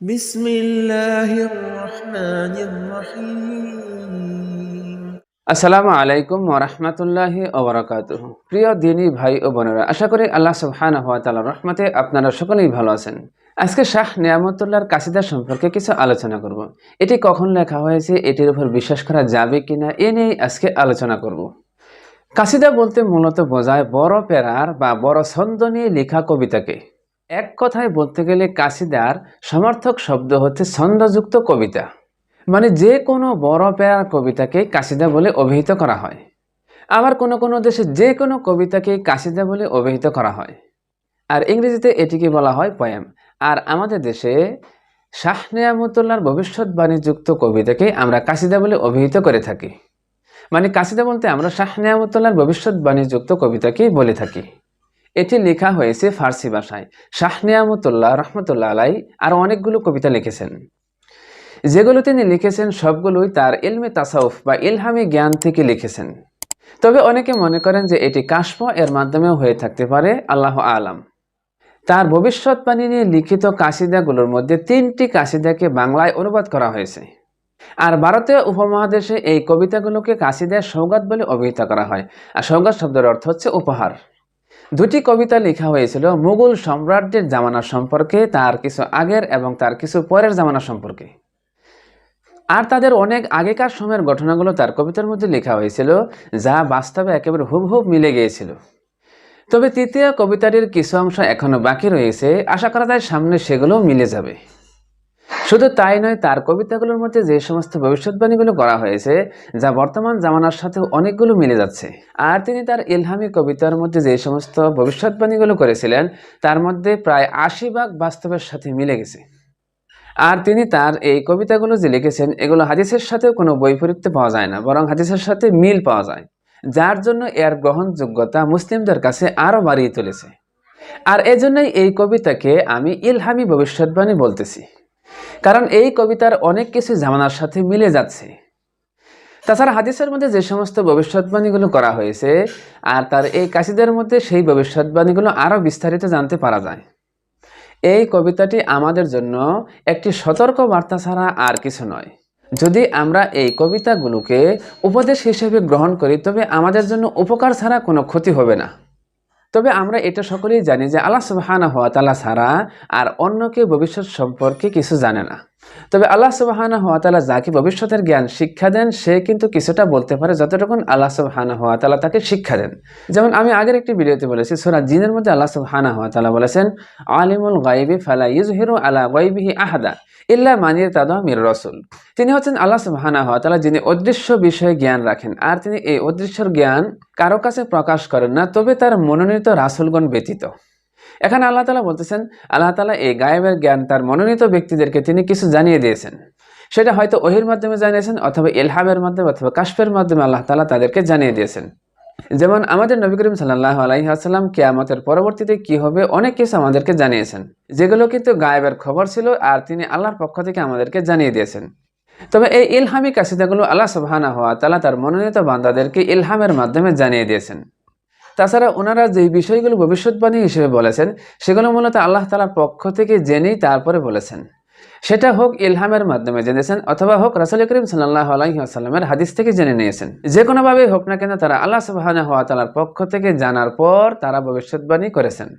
بسم الله الرحمن الرحيم আসসালামু আলাইকুম ওরহমতুল্লাহি ওবরাকাতুহ প্রিয় দিনী ভাই ও বোনেরা আশা করি আল্লাহ সুবহানাহু ওয়া তাআলার রহমতে আপনারা সকলেই ভালো আছেন আজকে শাহ নিয়ামতুল্লাহর কাসিদা সম্পর্কে কিছু আলোচনা করব এটি কখন লেখা হয়েছে এটির উপর বিশ্বাস করা যাবে কিনা এ নিয়েই আজকে আলোচনা করব কাসিদা বলতে মূলত বোঝায় বড় পেরার বা বড় ছন্দ নিয়ে লেখা কবিতাকে এক কথায় বলতে গেলে কাশিদার সমর্থক শব্দ হচ্ছে ছন্দযুক্ত কবিতা। মানে যে কোনো বড় পেয়ার কবিতাকে কাশিদা বলে অভিহিত করা হয়। আবার কোনো কোনো দেশে যে কোনো কবিতাকে কাশিদা বলে অভিহিত করা হয়। আর ইংরেজিতে এটিকে বলা হয় পয়েম আর আমাদের দেশে শাহ নিয়ামতুল্লাহর ভবিষ্যৎবাণীযুক্ত কবিতাকে আমরা কাশিদা বলে অভিহিত করে থাকি। মানে কাশিদা বলতে আমরা শাহ নিয়ামতুল্লাহর ভবিষ্যৎবাণীযুক্ত কবিতাকেই বলে থাকি। এটি লেখা হয়েছে ফার্সি ভাষায়। শাহ নিয়ামতুল্লাহ রহমতুল্লাহ আলাই আরও অনেকগুলো কবিতা লিখেছেন। যেগুলো তিনি লিখেছেন সবগুলোই তার ইলমে তাসাউফ বা ইলহামি জ্ঞান থেকে লিখেছেন। তবে অনেকে মনে করেন যে এটি কাশ্ম এর মাধ্যমেও হয়ে থাকতে পারে, আল্লাহ আলাম। তার ভবিষ্যৎবাণী নিয়ে লিখিত কাশিদাগুলোর মধ্যে তিনটি কাশিদাকে বাংলায় অনুবাদ করা হয়েছে। আর ভারতীয় উপমহাদেশে এই কবিতাগুলোকে কাসিদার সৌগাত বলে অভিহিত করা হয়। আর সৌগাত শব্দের অর্থ হচ্ছে উপহার। দুটি কবিতা লেখা হয়েছিল মুঘল সম্রাটদের জামানা সম্পর্কে, তার কিছু আগের এবং তার কিছু পরের জামানা সম্পর্কে। আর তাদের অনেক আগেকার সময়ের ঘটনাগুলো তার কবিতার মধ্যে লেখা হয়েছিল, যা বাস্তবে একেবারে হুবহুব মিলে গিয়েছিল। তবে তৃতীয় কবিতাটির কিছু অংশ এখনও বাকি রয়েছে, আশা করা যায় সামনে সেগুলোও মিলে যাবে। শুধু তাই নয়, তার কবিতাগুলোর মধ্যে যে সমস্ত ভবিষ্যৎবাণীগুলো করা হয়েছে, যা বর্তমান জামানার সাথে অনেকগুলো মিলে যাচ্ছে। আর তিনি তার ইলহামি কবিতার মধ্যে যে সমস্ত ভবিষ্যৎবাণীগুলো করেছিলেন, তার মধ্যে প্রায় আশি ভাগ বাস্তবের সাথে মিলে গেছে। আর তিনি তার এই কবিতাগুলো যে লিখেছেন, এগুলো হাদিসের সাথেও কোনো বৈপরীত্য পাওয়া যায় না, বরং হাদিসের সাথে মিল পাওয়া যায়, যার জন্য এর গ্রহণযোগ্যতা মুসলিমদের কাছে আরও বাড়িয়ে তুলেছে। আর এজন্যই এই কবিতাকে আমি ইলহামি ভবিষ্যৎবাণী বলতেছি। কারণ এই কবিতার অনেক কিছু জামানার সাথে মিলে যাচ্ছে। তাছাড়া হাদিসের মধ্যে যে সমস্ত ভবিষ্যৎবাণীগুলো করা হয়েছে, আর তার এই কাশিদের মধ্যে সেই ভবিষ্যৎবাণীগুলো আরও বিস্তারিত জানতে পারা যায়। এই কবিতাটি আমাদের জন্য একটি সতর্ক বার্তা ছাড়া আর কিছু নয়। যদি আমরা এই কবিতাগুলোকে উপদেশ হিসেবে গ্রহণ করি, তবে আমাদের জন্য উপকার ছাড়া কোনো ক্ষতি হবে না। তবে আমরা এটা সকলেই জানি যে আল্লাহ সুবাহানা হওয়া তালা ছাড়া আর অন্যকে ভবিষ্যৎ সম্পর্কে কিছু জানে না। তবে আল্লাহ সুবাহানা হওয়া তালা যাকে ভবিষ্যতের জ্ঞান শিক্ষা দেন, সে কিন্তু কিছুটা বলতে পারে যতটুকুন আল্লাহ সুবাহানা হওয়া তালা তাকে শিক্ষা দেন। যেমন আমি আগের একটি ভিডিওতে বলেছি, সোরা জিনের মধ্যে আল্লাহ সুবাহানা হওয়া তালা বলেছেন, আলিমুল গাইবি ফালা ইউজহিরু আলা গাইবিহি আহাদা ইল্লা মানিয়ে তাদা মির রসুল। তিনি হচ্ছেন আল্লাহ সুবহানা হওয়া তাআলা, যিনি অদৃশ্য বিষয়ে জ্ঞান রাখেন। আর তিনি এই অদৃশ্যর জ্ঞান কারও কাছে প্রকাশ করেন না, তবে তার মনোনীত রাসুলগণ ব্যতীত। এখানে আল্লাহ তালা বলতেছেন, আল্লাহ তালা এই গায়েবের জ্ঞান তার মনোনীত ব্যক্তিদেরকে তিনি কিছু জানিয়ে দিয়েছেন। সেটা হয়তো ওহির মাধ্যমে জানিয়েছেন অথবা ইলহামের মাধ্যমে অথবা কাশফের মাধ্যমে আল্লাহ তালা তাদেরকে জানিয়ে দিয়েছেন। যেমন আমাদের নবী করিম সাল্লাহ আলাইহাসাল্লাম কেয়ামতের পরবর্তীতে কি হবে অনেক কিছু আমাদেরকে জানিয়েছেন। যেগুলো কিন্তু গায়েবের খবর ছিল আর তিনি আল্লাহর পক্ষ থেকে আমাদেরকে জানিয়ে দিয়েছেন। তবে এই ইলহামি কাসিদাগুলো আল্লাহ সুবহানা হওয়া তালা তার মনোনীত বান্দাদেরকে ইলহামের মাধ্যমে জানিয়ে দিয়েছেন। তাছাড়া ওনারা যেই বিষয়গুলো ভবিষ্যৎবাণী হিসেবে বলেছেন, সেগুলো মূলত আল্লাহ তালার পক্ষ থেকে জেনেই তারপরে বলেছেন। সেটা হোক ইলহামের মাধ্যমে জেনেছেন, অথবা হোক রাসুল করিম সাল্লাহ আলাইসাল্লামের হাদিস থেকে জেনে নিয়েছেন। যে কোনোভাবেই হোক না কেন তারা আল্লাহ সুবাহানা হওয়া তালার পক্ষ থেকে জানার পর তারা ভবিষ্যৎবাণী করেছেন।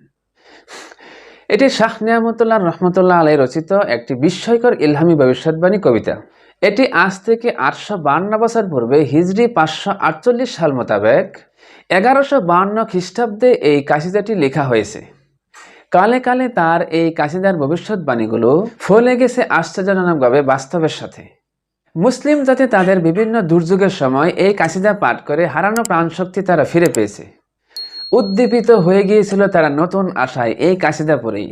এটি শাহ নিয়ামতুল্লাহ রহমতুল্লাহ আলাই রচিত একটি বিস্ময়কর ইলহামি ভবিষ্যৎবাণী কবিতা। এটি আজ থেকে আটশো বান্ন বছর পূর্বে হিজড়ি পাঁচশো আটচল্লিশ সাল মোতাবেক এগারোশো বান্ন খ্রিস্টাব্দে এই কাশিদাটি লেখা হয়েছে। কালে কালে তার এই কাশিদার ভবিষ্যৎবাণীগুলো ফলে গেছে আশ্চর্যজনকভাবে বাস্তবের সাথে। মুসলিম জাতি তাদের বিভিন্ন দুর্যোগের সময় এই কাশিদা পাঠ করে হারানো প্রাণশক্তি তারা ফিরে পেয়েছে। উদ্দীপিত হয়ে গিয়েছিল তারা নতুন আশায় এই কাশিদা পড়েই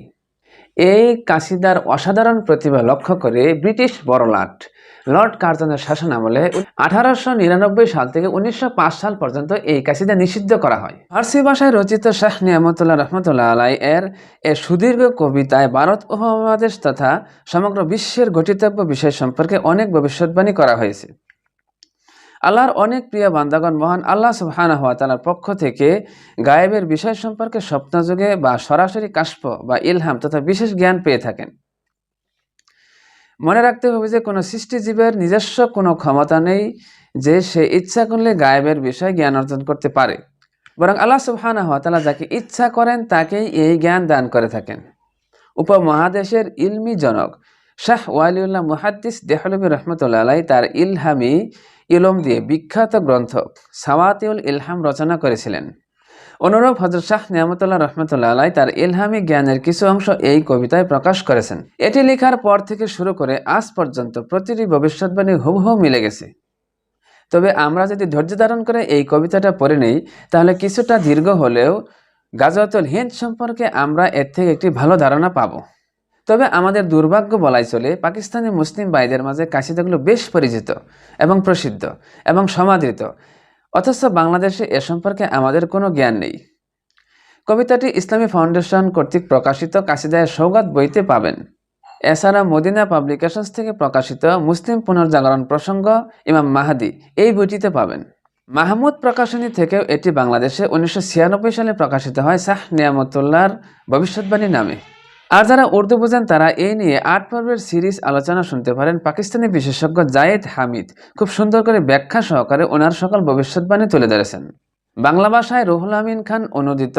এই কাশিদার অসাধারণ প্রতিভা লক্ষ্য করে ব্রিটিশ বড়লাট লর্ড কার্জনের শাসন আমলে আঠারোশো নিরানব্বই সাল থেকে উনিশশো পাঁচ সাল পর্যন্ত এই কাশিদা নিষিদ্ধ করা হয়। ফার্সি ভাষায় রচিত শাহ নিয়ামতুল্লাহ রহমতুল্লাহ আলাই এর এ সুদীর্ঘ কবিতায় ভারত উপমহাদেশ তথা সমগ্র বিশ্বের গঠিতব্য বিষয় সম্পর্কে অনেক ভবিষ্যৎবাণী করা হয়েছে। আল্লাহর অনেক প্রিয় বান্দাগণ মহান আল্লাহ সুবহানা হওয়া তালার পক্ষ থেকে গায়েবের বিষয় সম্পর্কে স্বপ্নযুগে বা সরাসরি কাশ্প বা ইলহাম তথা বিশেষ জ্ঞান পেয়ে থাকেন। মনে রাখতে হবে যে কোনো সৃষ্টিজীবের নিজস্ব কোনো ক্ষমতা নেই যে সে ইচ্ছা করলে গায়েবের বিষয়ে জ্ঞান অর্জন করতে পারে। বরং আল্লাহ সুবহানাহু ওয়া তাআলা যাকে ইচ্ছা করেন তাকেই এই জ্ঞান দান করে থাকেন। উপমহাদেশের ইলমি জনক শাহ ওয়ালিউল্লাহ মুহাদ্দিস দেহলবী রহমতুল্লাহ আলাই তার ইলহামি ইলম দিয়ে বিখ্যাত গ্রন্থ সাওয়াতিউল ইলহাম রচনা করেছিলেন। অনুরূপ হজরত শাহ নিয়ামতুল্লাহ রহমতুল্লাহ আলাই তার ইলহামি জ্ঞানের কিছু অংশ এই কবিতায় প্রকাশ করেছেন। এটি লেখার পর থেকে শুরু করে আজ পর্যন্ত প্রতিটি ভবিষ্যৎবাণী হুবহু মিলে গেছে। তবে আমরা যদি ধৈর্য ধারণ করে এই কবিতাটা পড়ে নেই, তাহলে কিছুটা দীর্ঘ হলেও গাজওয়াতুল হিন্দ সম্পর্কে আমরা এর থেকে একটি ভালো ধারণা পাবো। তবে আমাদের দুর্ভাগ্য বলাই চলে, পাকিস্তানি মুসলিম ভাইদের মাঝে কাশিদাগুলো বেশ পরিচিত এবং প্রসিদ্ধ এবং সমাদৃত। অথচ বাংলাদেশে এ সম্পর্কে আমাদের কোনো জ্ঞান নেই। কবিতাটি ইসলামী ফাউন্ডেশন কর্তৃক প্রকাশিত কাশিদায় সৌগাত বইতে পাবেন। এছাড়া মদিনা পাবলিকেশনস থেকে প্রকাশিত মুসলিম পুনর্জাগরণ প্রসঙ্গ ইমাম মাহাদি এই বইটিতে পাবেন। মাহমুদ প্রকাশনী থেকেও এটি বাংলাদেশে উনিশশো ছিয়ানব্বই সালে প্রকাশিত হয় শাহ নিয়ামতুল্লাহর ভবিষ্যৎবাণী নামে। আর যারা উর্দু বোঝেন, তারা এই নিয়ে আট পর্বের সিরিজ আলোচনা শুনতে পারেন পাকিস্তানি বিশেষজ্ঞ জায়েদ হামিদ। খুব সুন্দর করে ব্যাখ্যা সহকারে ওনার সকল ভবিষ্যৎবাণী তুলে ধরেছেন। বাংলা ভাষায় রুহুল আমিন খান অনুদিত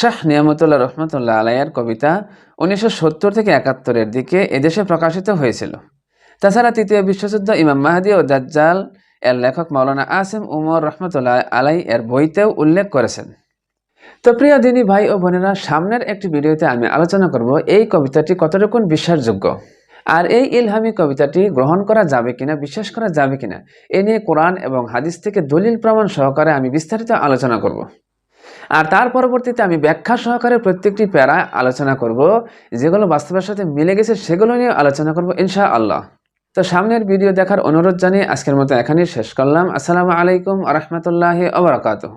শাহ নিয়ামতুল্লাহ রহমতুল্লাহ আলাইয়ার কবিতা উনিশশো সত্তর থেকে একাত্তরের দিকে এদেশে প্রকাশিত হয়েছিল। তাছাড়া তৃতীয় বিশ্বযুদ্ধ ইমাম মাহাদি ও দাজ্জাল এর লেখক মাওলানা আসিম উমর রহমতুল্লাহ আলাই এর বইতেও উল্লেখ করেছেন। তো প্রিয় দিনী ভাই ও বোনেরা, সামনের একটি ভিডিওতে আমি আলোচনা করব এই কবিতাটি কতটুকুন বিশ্বাসযোগ্য? আর এই ইলহামি কবিতাটি গ্রহণ করা যাবে কিনা, বিশ্বাস করা যাবে কিনা, এ নিয়ে কোরআন এবং হাদিস থেকে দলিল প্রমাণ সহকারে আমি বিস্তারিত আলোচনা করব। আর তার পরবর্তীতে আমি ব্যাখ্যা সহকারে প্রত্যেকটি প্যারা আলোচনা করব, যেগুলো বাস্তবের সাথে মিলে গেছে সেগুলো নিয়ে আলোচনা করব ইনশা আল্লাহ তো সামনের ভিডিও দেখার অনুরোধ জানিয়ে আজকের মতো এখানেই শেষ করলাম। আসসালামু আলাইকুম আ রহমতুল্লাহ আবরাকাতহ